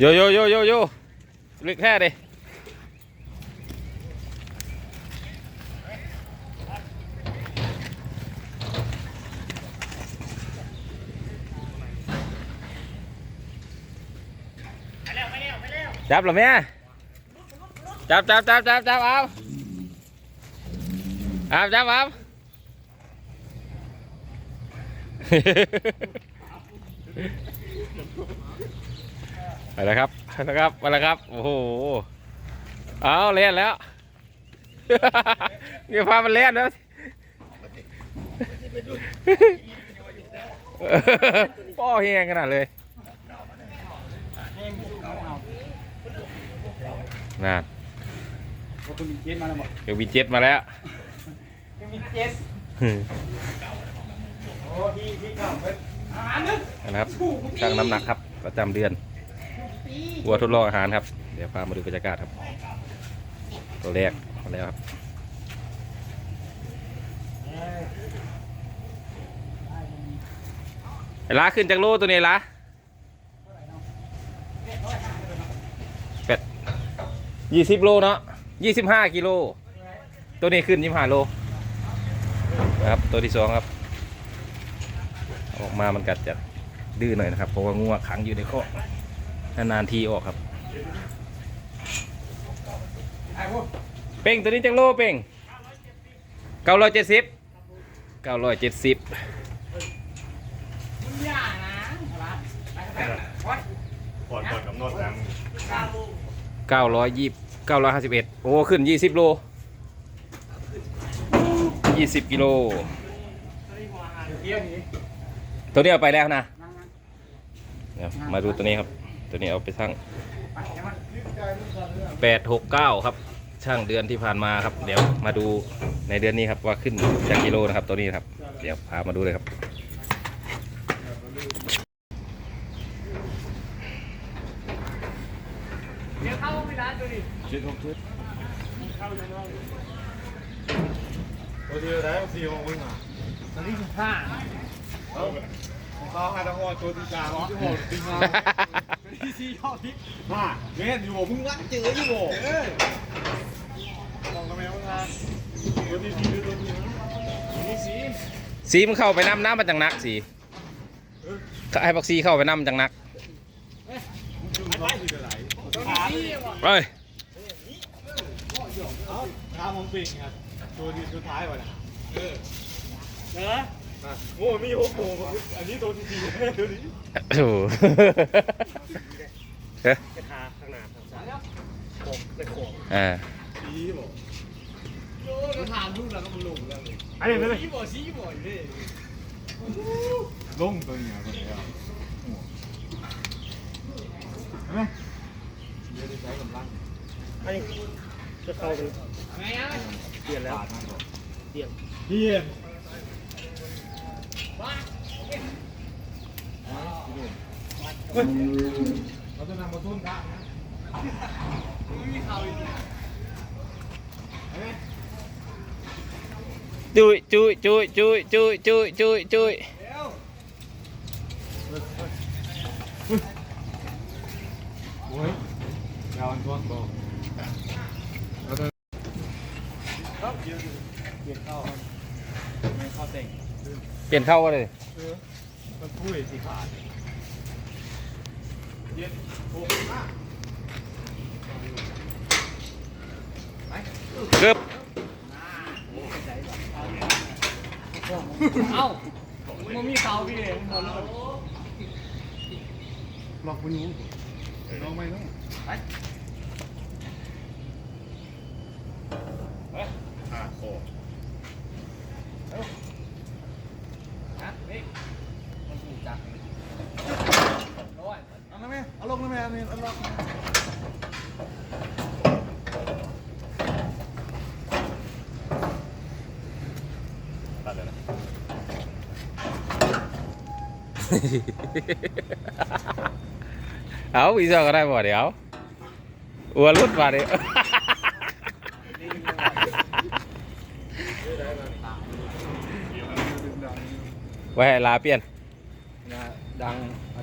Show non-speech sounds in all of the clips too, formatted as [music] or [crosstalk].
vô vô vô vô vô. Luyện ra đi. Chạp là mé chạp chạp chạp chạp chạp ôm ôm chạp ôm Hehehehe [laughs] แม่จับจับจับจับจับเอาเอาจับเอาไปแล้วครับไปแล้วครับไปแล้วครับ โอ้โห เอาเล่นแล้วเดี๋ยวพามันเล่นแล้วป้อเฮียงขนาดเลยนั่นคุณมีเจ็ดมาแล้วบอกเดี๋ยววีเจ็ดมาแล้วมีเจ็ดโอ้ที่ที่เก่าเป็นอาหารนึกนะครับช่างน้ำหนักครับประจำเดือน วัวทดลองอาหารครับ เดี๋ยวพามาดูบรรยากาศครับ ตัวแรกมาแล้วครับไอ้ล้าขึ้นจากโลตัวนี้ล้าเป็ดยี่สิบโลเนาะยี่สิบห้ากิโล ตัวนี้ขึ้นยี่สิบห้าโลนะครับตัวที่สองครับ ออกมามันกัดจะดื้อหน่อยนะครับ เพราะว่างูอะขังอยู่ในคอ นานๆทีออกครับ เป่งตัวนี้จังโลเป่งเก้าร้อยเจ็ดสิบเก้าร้อยเจ็ดสิบมึงอย่านะอะไรไปกันไปวัดก่อนก่อนกำหนดนะเก้าร้อยยี่เก้าร้อยห้าสิบเอ็ดโอ้ ขึ้นยี่สิบโลยี่สิบกิโล ตัวนี้เอาไปแล้วนะ มาดูตัวนี้ครับ ตัวนี้เอาไปช่างๆไปใช่ไหมแปดหกเก้าครับ ช่างเดือนที่ผ่านมาครับ เดี๋ยวมาดูในเดือนนี้ครับว่าขึ้นจากกิโลนะครับตัวนี้นะครับ เดี๋ยวพามาดูเลยครับ เดี๋ยวเข้าไม่ได้ตัวนี้ชุดหกชุดเข้าเลยว่าตัวเดียวได้สี่หกมึงอะตอนนี้สิบห้าเอาเขาให้ทั้งหมดตัวที่สามที่หกที่ห้า ที่สี่ยอดทิพย์ห้าเมตรอยู่บ่มึงรักเจออยู่บ่เออมองกันไหมว่าตัวที่สี่หรือตัวที่ห้าที่สี่สีมันเข้าไปน้ำน้ำมันจังนักสีให้บักซีเข้าไปน้ำจังนักจุ่มน้องที่เท่าไหร่ตัวที่สี่ว่ะเฮ้ยเอาท้าของปิงครับตัวที่สุดท้ายว่ะนะเออเหรออะ โอ้มีหกโมงอันนี้ตัวที่สี่ตัวนี้โอ้โหเฮ้ยกระทาข้างหน้าข้างซ้ายโขกไปโขกอ่าสี่บ่โอ้ยถามลูกแล้วก็มันลงแล้วเลยอันนี้เลยชี้บ่ชี้บ่อยู่ดิลงตัวนี้ตัวนี้อะเห็นไหมเดี๋ยวได้ใช้กำลังอันนี้จะเข้าไปเปลี่ยนแล้วเปลี่ยนเพี้ยน บ้า เราจะนำมาทุ่นพระนะไม่มีเขาอีกจุยจุยจุยจุยจุยจุยจุยจุยเดี๋ยวโอ้ยยาวอันท้วนบอกเราจะครับเปลี่ยนเปลี่ยนเข้าครับไม่เข้าเต็งเปลี่ยนเข้าเลยเออมันพุ้ยสีขาด เย็นโอ้ห้าเกือบเอ้ามันมีเขาพี่เองหมดเลยหลอกคุณยูลองไหมน้อง ไป อ่าโอ้ นะนี่มันถูกจับร้อย เอาละแม่เอาลงละแม่อันนี้เอาลง ตัดเลยนะ เอาอีกสักก็ได้บ่เดี๋ยวอัวรุดมาเดี๋ยวไว้ให้ลาเปลี่ยน ดัง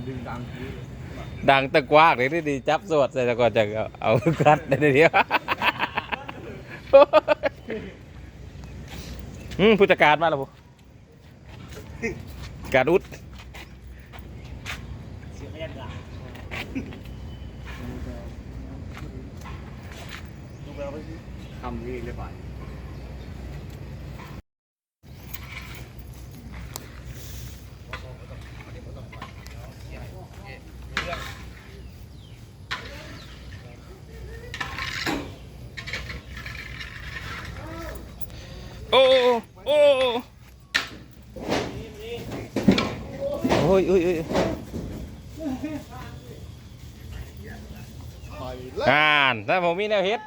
ดึงดังดังตะกวากเลยดีจับสวดใส่ตะกอนจะเอาเอาคัดได้เดียวอืมผู้จัดการมาแล้วผู้การอุด เสียงแอนด่าดูไปเอาไปทำนี่เลยป่ะ โอ้โอ้ โอ้ยโอ้ยโอ้ยไปแล้วอ่านถ้าผมมีแนวเฮ็ด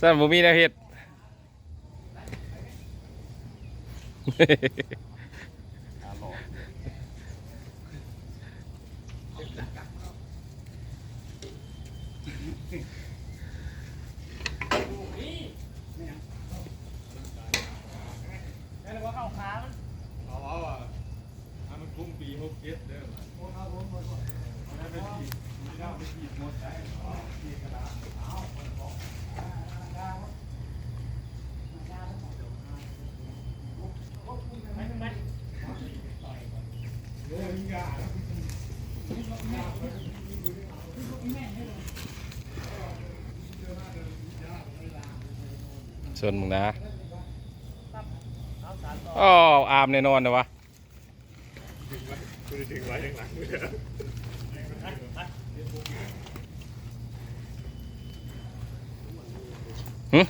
ถ้าผมมีแนวเฮ็ด ส่วนมึงนะ อ๋ออามแน่นอนนะวะ คุณถึงไว้ยังหลังเลยหึ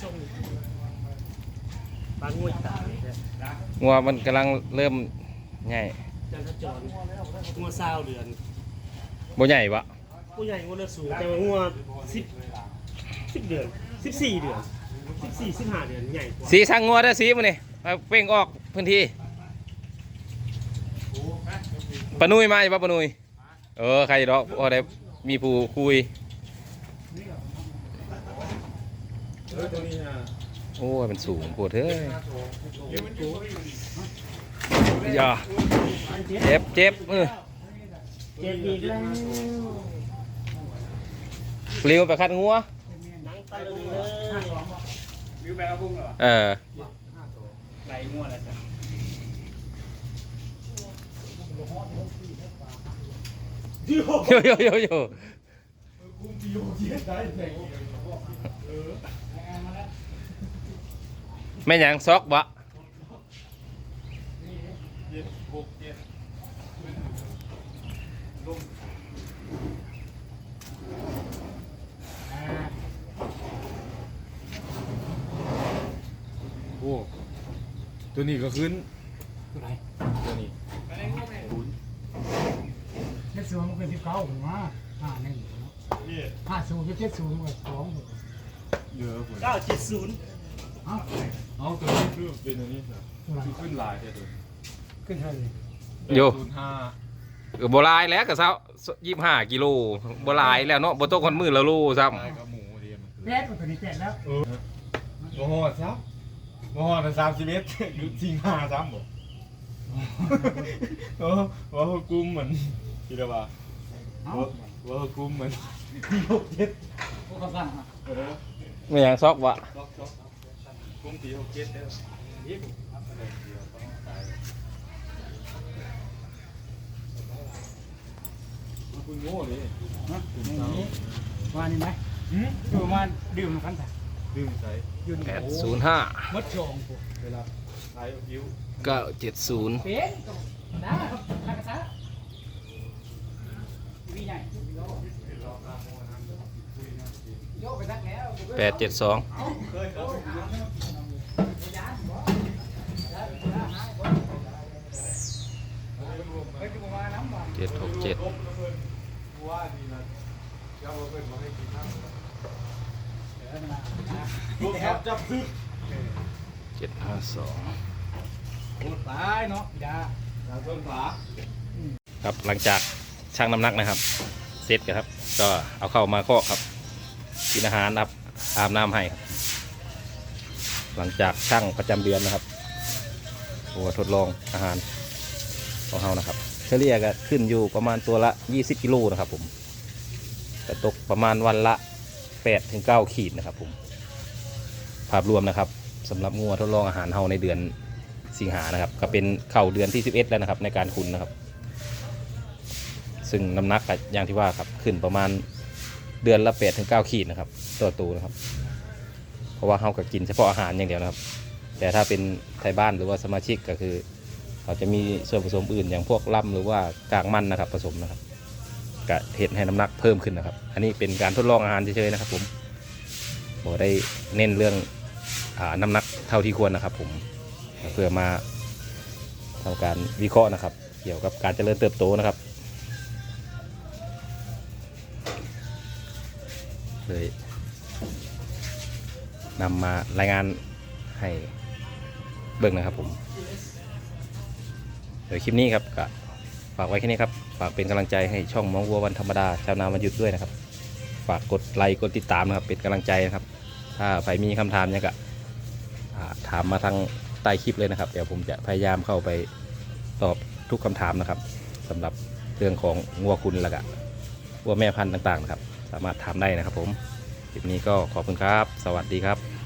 ส่งบางงวยตาเนี่ยงัวมันกำลังเริ่มใหญ่จันทจรงัวซาวเดือนบ่ใหญ่ปะผู้ใหญ่งัวเลือดสูงแต่ว่างัวสิบสิบเดือนสิบสี่เดือนสิบสี่สิบห้าเดือนใหญ่กว่าสีสั่งงัวได้อสีมันนี่เอาเป้งออกพื้นที่ ปนุยมาอยู่ปะปนุยเออใครดอกพอได้มีผู้คุยโอ้ยมันสูงโคตรเฮ้ยอย่าเจ็บเจ็บเออเจ็ดอีกแล้วเร็วไปคัดงัวนังตะลึงเลยวิวแบลบุ้งเหรอเออไหลงัวแล้วจ้ะ โยโยโยโยคุ้มปีหกเจ็ดได้แข่งเออแม่นหยังซอกบะเจ็ดหกเจ็ดโอ้ตัวนี้ก็ขึ้นตัวไหนตัวนี้เจ็ดศูนย์มันเป็นสิบเก้าผมว่าห้าหนึ่งนี่ห้าศูนย์เจ็ดศูนย์มันสองเยอะกว่าเก้าเจ็ดศูนย์เอ้าเอาตัวนี้คือเป็นอันนี้นะตัวไหนคือขึ้นลายแค่ตัวขึ้นเท่าไหร่โยศูนย์ห้าเออโบราณแล้วก็เซายี่ห้ากิโลโบราณแล้วเนาะบ่ตกคนมือละโลซ้ลายกับหมูเดียมันคือแปดตัวนี้แปดแล้วเออโมโหดซับโมโหดสามสิบเมตรหรือสิงห้าซ้ำบ่โอ้ว่าเขากุ้มเหมือน คิดว่าเอ้าว่าเขากุ้มเหมือนหกเจ็ดพวกเขาสั่งมาเออำแม่นหยังซอกบะล็อกล็อกกุ้มตีหกเจ็ดเด้อยิบเดียวต้องตายมันคุณโง่ดิฮะนี่ว่านี่ไหมหืมอยู่มาดื่มกันแต่ดื่มใส่ยืนแปดศูนย์ห้ามัดจองพวกเวลาใช้ยิ้วเก้าเจ็ดศูนย์เป็นได้ครับทางกระซ่าวีใหญ่โยกไปทัก แล้วแปดเจ็ดสองเคยครับเจ็ดหกเจ็ดว่าดีนะเจ้าเพิ่นมาให้กินน้ำลูกจับจับซึกเจ็ดห้าสองโอ้ตายเนาะยาจับต้นขาครับหลังจากชั่งน้ำหนักนะครับ เสร็จกันครับ ก็เอาเข้ามาคอกครับกินอาหารครับอาบน้ำให้ครับ หลังจากชั่งประจำเดือนนะครับตัวทดลองอาหารของเรานะครับ เฉลี่ยก็ขึ้นอยู่ประมาณตัวละ 20 กิโลนะครับผมก็ตกประมาณวันละ8ถึง9ขีดนะครับผมภาพรวมนะครับสำหรับงัวทดลองอาหารเฮาในเดือนสิงหานะครับ ก็เป็นเข้าเดือนที่ 11 แล้วนะครับ ในการคุณนะครับ ซึ่งน้ำหนักก็อย่างที่ว่าครับขึ้นประมาณเดือนละ8ถึง9ขีดนะครับตัวตูนะครับ เพราะว่าเฮาก็กินเฉพาะอาหารอย่างเดียวนะครับ แต่ถ้าเป็นไทยบ้านหรือว่าสมาชิกก็คือเขาจะมีส่วนผสมอื่น อย่างพวกล่ำหรือว่ากากมันนะครับผสมนะครับกะเห็ดให้น้ำหนักเพิ่มขึ้นนะครับ อันนี้เป็นการทดลองอาหารเฉยๆนะครับผมบอกได้เน้นเรื่องอาน้ำหนักเท่าที่ควรนะครับ ผมเพื่อมาทำการวิเคราะห์นะครับ เกี่ยวกับการเจริญเติบโตนะครับ เลยนำมารายงานให้เบิ่งนะครับผมเดี๋ยวคลิปนี้ครับก็ฝากไว้แค่นี้ครับ ฝากเป็นกำลังใจให้ช่องมองวัววันธรรมดาชาวนาวันหยุดด้วยนะครับ ฝากกดไลค์กดติดตามนะครับ เป็นกำลังใจนะครับ ถ้าใครมีคำถามเนี่ยก็ถามมาทางใต้คลิปเลยนะครับ เดี๋ยวผมจะพยายามเข้าไปตอบทุกคำถามนะครับสำหรับเรื่องของงัวคุณละก็วัวแม่พันธุ์ต่างๆนะครับ สามารถถามได้นะครับผมคลิปนี้ก็ขอบคุณครับ สวัสดีครับ